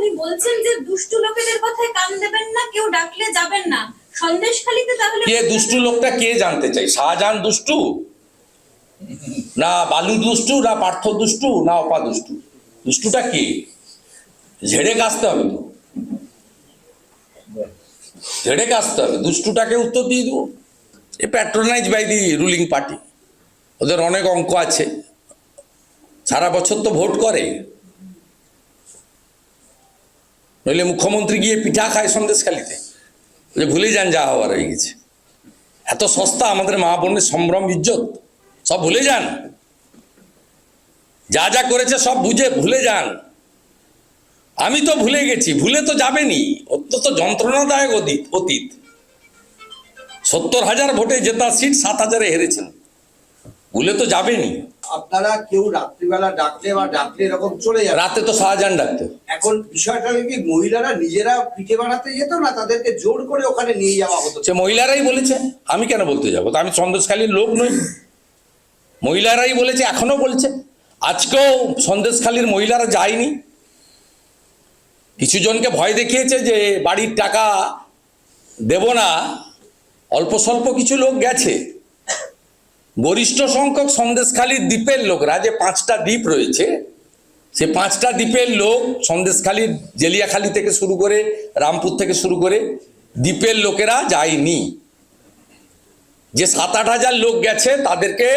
উনি বলছেন যে দুষ্টু লোকেদের কথায় কান দেবেন না, কেউ ডাকলে যাবেন না। সন্দেশখালিতে তাহলে কে দুষ্টু লোকটা কে জানতে চাই? শাহজাহান দুষ্টু? না বালু দুষ্টু, না পার্থ দুষ্টু, না অপা দুষ্টু। দুষ্টুটা কে? ঝেড়ে কাশতে হবে তো। ঝেড়ে কাশতে হবে। দুষ্টুটাকে উত্তর দিয়ে দেবো। A patronise by the ruling party ওদের অনেক অঙ্ক আছে। সারা বছর তো ভোট করে। নইলে মুখ্যমন্ত্রী গিয়ে পিঠা খায় সন্দেশখালিতে। যে ভুলে যান, যা হওয়ার হয়ে গেছে। এত সস্তা আমাদের মা বোনের সম্ভ্রম, ইজ্জত, সব ভুলে যান। যা যা করেছে সব বুঝে, ভুলে যান। আমি তো ভুলে গেছি, ভুলে তো যাবেনি। অত্যন্ত যন্ত্রণাদায়ক অতীত অতীত। সত্তর হাজার ভোটে জেতা সিট সাত হাজারে হেরেছেন। ভুলে তো যাবেনি। আপনারা কেউ রাত্রিবেলা ডাকলে বা ডাকলে এরকম চলে যাবে। রাতে তো শাহজাহান ডাকতো। এখন বিষয়টা হলো কি মহিলারা নিজেরা পিঠে বানাতে যেত না তাদেরকে জোর করে ওখানে নিয়ে যাওয়া হতো। সে মহিলারাই বলেছে আমি কেন বলতে যাব? তো আমি সন্দেশখালীর লোক নই। মহিলারাই বলেছে এখনও বলছে। আজকেও সন্দেশখালীর মহিলারা যায়নি। কিছু জনকে ভয় দেখিয়েছে যে বাড়ির টাকা দেব না। অল্প স্বল্প কিছু লোক গেছে। গরিষ্ঠ সংখ্যক সন্দেশখালীর দ্বীপের লোকরা যে পাঁচটা দ্বীপ রয়েছে, সে পাঁচটা দ্বীপের লোক সন্দেশখালীর জেলিয়াখালী থেকে শুরু করে রামপুর থেকে শুরু করে দ্বীপের লোকেরা যায়নি। যে সাত আট হাজার লোক গেছে, তাদেরকে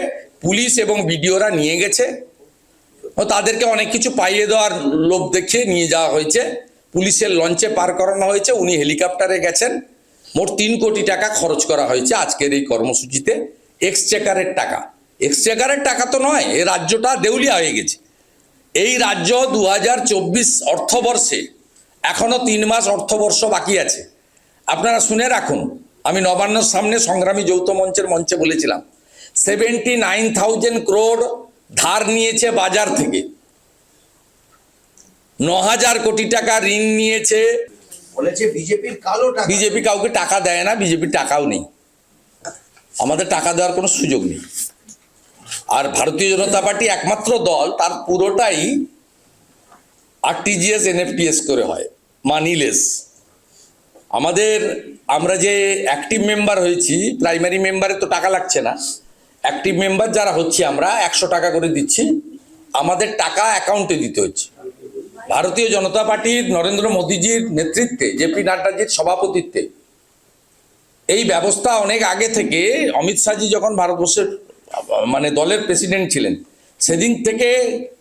পুলিশ এবং বিডিওরা নিয়ে গেছে। ও তাদেরকে অনেক কিছু পাইয়ে দেওয়ার লোভ দেখিয়ে নিয়ে যাওয়া হয়েছে। পুলিশের লঞ্চে পার করানো হয়েছে, উনি হেলিকপ্টারে গেছেন। মোট তিন কোটি টাকা খরচ করা হয়েছে আজকের এই কর্মসূচিতে। এক্সচেকারের টাকা। এক্সচেকারের টাকা তো নয় এই রাজ্যটা দেউলিয়া হয়ে গেছে। এই রাজ্য দু হাজার চব্বিশ অর্থবর্ষে এখনও তিন মাস অর্থবর্ষ বাকি আছে। আপনারা শুনে রাখুন আমি নবান্নর সামনে সংগ্রামী যৌথ মঞ্চের মঞ্চে বলেছিলাম সেভেন্টি নাইন থাউজেন্ড ক্রোড ধার নিয়েছে বাজার থেকে। ন হাজার কোটি টাকা ঋণ নিয়েছে। বলেছে বিজেপির কালো বিজেপি কাউকে টাকা দেয় না বিজেপির টাকাও নেই। আমাদের টাকা দেওয়ার কোনো সুযোগ নেই। আর ভারতীয় জনতা পার্টি একমাত্র দল, তার পুরোটাই আরটিজিএস এনএফটিএস করে হয়, মানিলেস। আমাদের, আমরা যে অ্যাক্টিভ মেম্বার হয়েছি, প্রাইমারি মেম্বারে তো টাকা লাগছে না। অ্যাক্টিভ মেম্বার যারা হচ্ছি আমরা, একশো টাকা করে দিচ্ছি। আমাদের টাকা অ্যাকাউন্টে দিতে হচ্ছে। ভারতীয় জনতা পার্টির নরেন্দ্র মোদীজির নেতৃত্বে জেপি নাড্ডাজির সভাপতিত্বে এই ব্যবস্থা অনেক আগে থেকে অমিত শাহজি যখন ভারতবর্ষের মানে দলের প্রেসিডেন্ট ছিলেন, সেদিন থেকে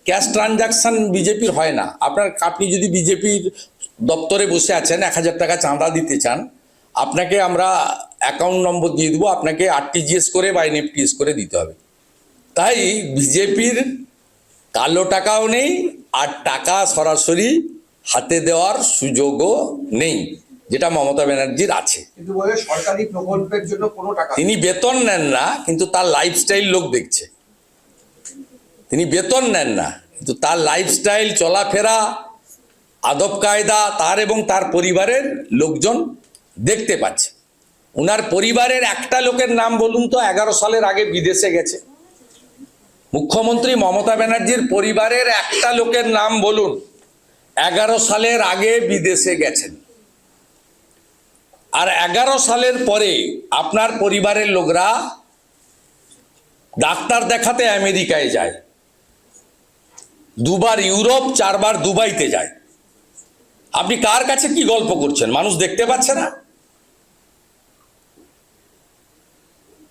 ক্যাশ ট্রানজাকশন বিজেপির হয় না। আপনার, আপনি যদি বিজেপির দপ্তরে বসে আছেন, এক হাজার টাকা চাঁদা দিতে চান, আপনাকে আমরা অ্যাকাউন্ট নম্বর দিয়ে দেবো, আপনাকে আরটিজিএস করে বা এনএফটিএস করে দিতে হবে। তাই বিজেপির কালো টাকাও নেই, আর টাকা সরাসরি হাতে দেওয়ার সুযোগও নেই। যেটা মমতা ব্যানার্জির আছে। কিন্তু বলে সরকারি প্রকল্পের জন্য কোনো টাকা তিনি বেতন নেন না কিন্তু তার লাইফস্টাইল লোক দেখছে। তিনি বেতন নেন না কিন্তু তার লাইফস্টাইল চলাফেরা আদব কায়দা তার এবং তার পরিবারের লোকজন দেখতে পাচ্ছে। ওনার পরিবারের একটা লোকের নাম বলুন তো এগারো সালের আগে বিদেশে গেছে। মুখ্যমন্ত্রী মমতা ব্যানার্জির পরিবারের একটা লোকের নাম বলুন এগারো সালের আগে বিদেশে গেছেন। আর এগারো সালের পরে আপনার পরিবারের লোকরা ডাক্তার দেখাতে আমেরিকায় যায়। দুবার ইউরোপ, চারবার দুবাইতে যায়। আপনি কার কাছে কি গল্প করছেন? মানুষ দেখতে পাচ্ছে না?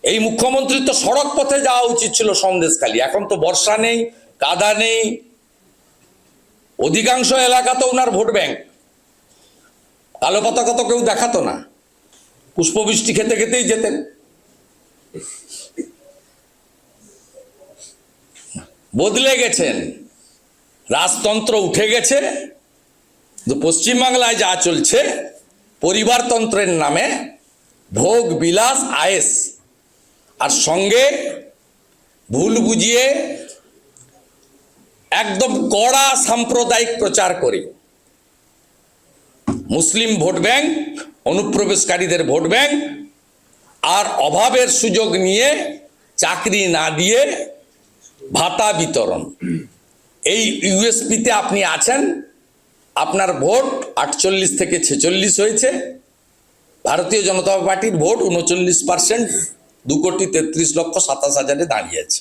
এই মুখ্যমন্ত্রীর তো সড়ক পথে যাওয়া উচিত ছিল সন্দেশখালী। এখন তো বর্ষা নেই, কাদা নেই। অধিকাংশ এলাকা তো ওনার ভোট ব্যাংক। কালো পতাকা তো কেউ দেখাতো না। পুষ্পবৃষ্টি খেতে খেতেই যেতেন। বদলে গেছেন। রাজতন্ত্র উঠে গেছে। পশ্চিমবাংলায় যা চলছে, পরিবারতন্ত্রের নামে ভোগ, বিলাস, আয়েস। আর সঙ্গে ভুল বুঝিয়ে একদম কড়া সাম্প্রদায়িক প্রচার করে। মুসলিম ভোট ব্যাংক অনুপ্রবেশকারীদের ভোট ব্যাংক আর অভাবের সুযোগ নিয়ে চাকরি না দিয়ে ভাতা বিতরণ। এই ইউএসপিতে আপনি আছেন, আপনার ভোট আটচল্লিশ থেকে ছেচল্লিশ হয়েছে। ভারতীয় জনতা পার্টির ভোট উনচল্লিশ পার্সেন্ট, দু কোটি তেত্রিশ লক্ষ সাতাশ হাজারে দাঁড়িয়েছে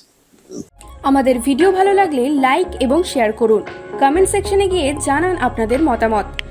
আমাদের ভিডিও ভালো লাগলে লাইক এবং শেয়ার করুন। কমেন্ট সেকশনে গিয়ে জানান আপনাদের মতামত।